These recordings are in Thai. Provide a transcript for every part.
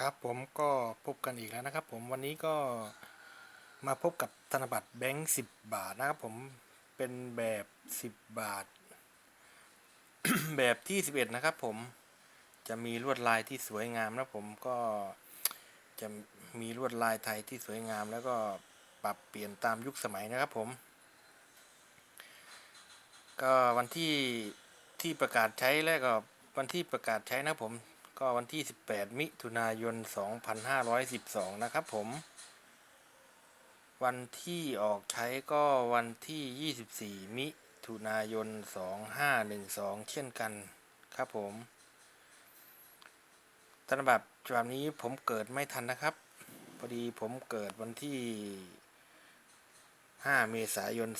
ครับผมก็พบกันอีกแล้วนะครับ ผมวันนี้ก็มาพบกับธนบัตรแบงค์สิบบาทนะครับผมเป็นแบบสิบบาท แบบที่สิบเอ็ดนะครับ ผมจะมีลวดลายที่สวยงามนะผมก็จะมีลวดลายไทยที่สวยงาม แล้วก็ปรับเปลี่ยนตามยุคสมัยนะครับผม ก็วันที่ที่ประกาศใช้แล้วก็วันที่ประกาศใช้นะผม ก็วันที่ 18 มิถุนายน 2512 นะครับผม วันที่ออกใช้ก็วันที่ 24 มิถุนายน 2512 เช่นกันครับผมธนบัตรฉบับนี้ผมเกิดไม่ทันนะครับ พอดีผมเกิดวันที่ 5 เมษายน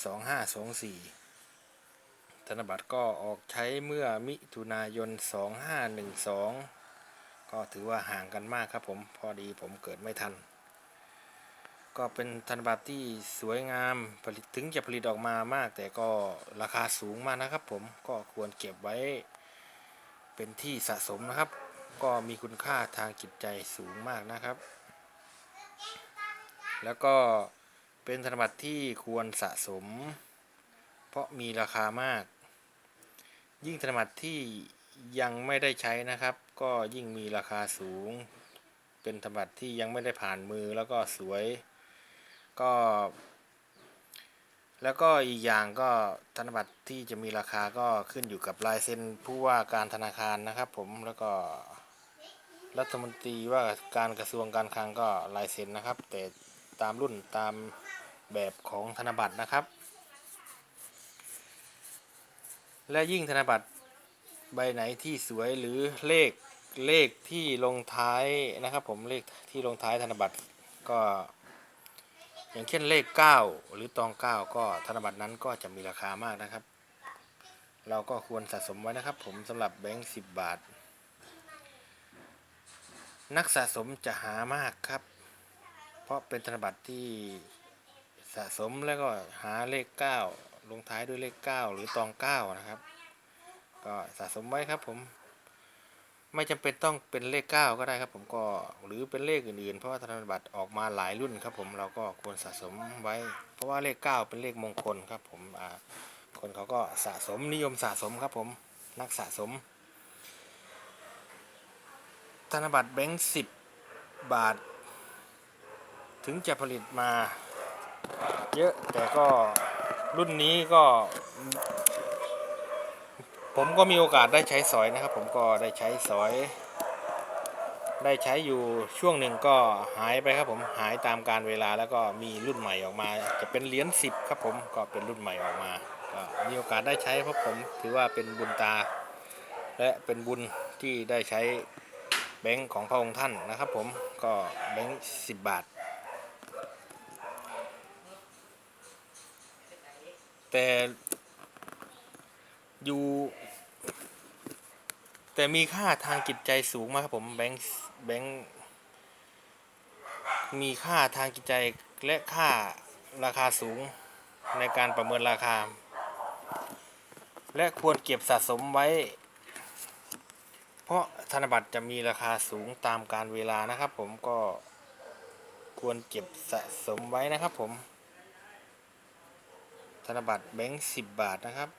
2524ธนบัตรก็ออกใช้เมื่อมิถุนายน 2512 ก็ถือว่าห่างกันมากครับผมพอดีผมเกิดไม่ทัน ก็เป็นธนบัตรที่สวยงามผลิตถึงจะผลิตออกมามาก แต่ก็ราคาสูงมากนะครับผมก็ควรเก็บไว้ เป็นที่สะสมนะครับ ก็มีคุณค่าทางจิตใจสูงมากนะครับ แล้วก็เป็นธนบัตรที่ควรสะสม เพราะมีราคามาก ยิ่งธนบัตรที่ ยังไม่ได้ใช้นะครับ ก็ยิ่งมีราคาสูง เป็นธนบัตรที่ยังไม่ได้ผ่านมือแล้วก็สวย ก็ แล้วก็อีกอย่างก็ธนบัตรที่จะมีราคาก็ขึ้นอยู่กับลายเซ็นผู้ว่าการธนาคารนะครับ ผมแล้วก็รัฐมนตรีว่าการกระทรวงการคลังก็ลายเซ็นนะครับ แต่ตามรุ่นตามแบบของธนบัตรนะครับ และยิ่งธนบัตร ใบไหนที่สวยหรือเลขเลขที่ลงท้ายนะครับ ผมเลขที่ลงท้ายธนบัตรก็ อย่างเช่นเลข 9 หรือตอง 9 ก็ธนบัตรนั้นก็จะมีราคามากนะครับ เราก็ควรสะสมไว้นะครับ ผมสำหรับแบงค์10 บาท นักสะสมจะหามากครับ เพราะเป็นธนบัตรที่สะสมแล้วก็หาเลข 9 ลงท้ายด้วยเลข 9 หรือตอง 9 นะครับ ก็สะสมไว้ครับผม ไม่จำเป็นต้องเป็นเลข 9 ก็ได้ครับ ผมก็หรือเป็นเลขอื่นๆ เพราะว่าธนบัตรออกมาหลายรุ่นครับ ผมเราก็ควรสะสมไว้ เพราะว่าเลข 9 เป็นเลขมงคลครับ ผมอ่าคนเขาก็สะสมนิยมสะสมครับ ผมนักสะสม ธนบัตรแบงค์10บาท ถึงจะผลิตมา เยอะแต่ก็รุ่นนี้ก็ ผมก็มีโอกาสได้ใช้สอยนะครับ ผมก็ได้ใช้สอย ได้ใช้อยู่ช่วงหนึ่งก็หายไปครับผมหายตามการเวลาแล้วก็มีรุ่นใหม่ออกมา จะเป็นเหรียญสิบครับผมก็เป็นรุ่นใหม่ออกมาก็มีโอกาสได้ใช้เพราะผมถือว่าเป็นบุญตา และเป็นบุญที่ได้ใช้แบงค์ของพระองค์ท่านนะครับ ผมก็แบงค์สิบบาทแต่ อยู่ แต่มีค่าทางจิตใจสูงมากครับผมแบงค์แบงค์มีค่าทางจิตใจและค่าราคาสูงในการประเมินราคา และควรเก็บสะสมไว้ เพราะธนบัตรจะมีราคาสูงตามการเวลานะครับ ผมก็ควรเก็บสะสมไว้นะครับผม ธนบัตรแบงค์สิบบาทนะครับ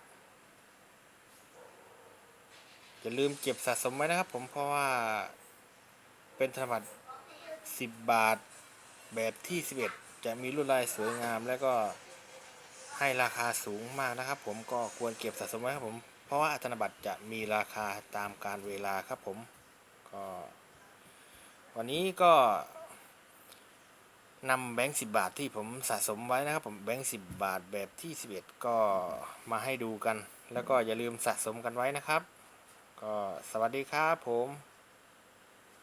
อย่าลืมเก็บสะสมไว้นะครับผมเพราะว่าเป็นธนบัตร10 บาทแบบที่ 11 จะมีลวดลายสวยงาม และก็ให้ราคาสูงมากนะครับ ผมก็ควรเก็บสะสมไว้ครับผมเพราะว่าธนบัตรจะมีราคาตามการเวลาครับผมก็วันนี้ก็นำแบงค์สิบาทที่ผมสะสมไว้นะครับ ผมแบงค์สิบาทแบบที่ 11 ก็มาให้ดูกัน แล้วก็อย่าลืมสะสมกันไว้นะครับ ก็สวัสดีครับผม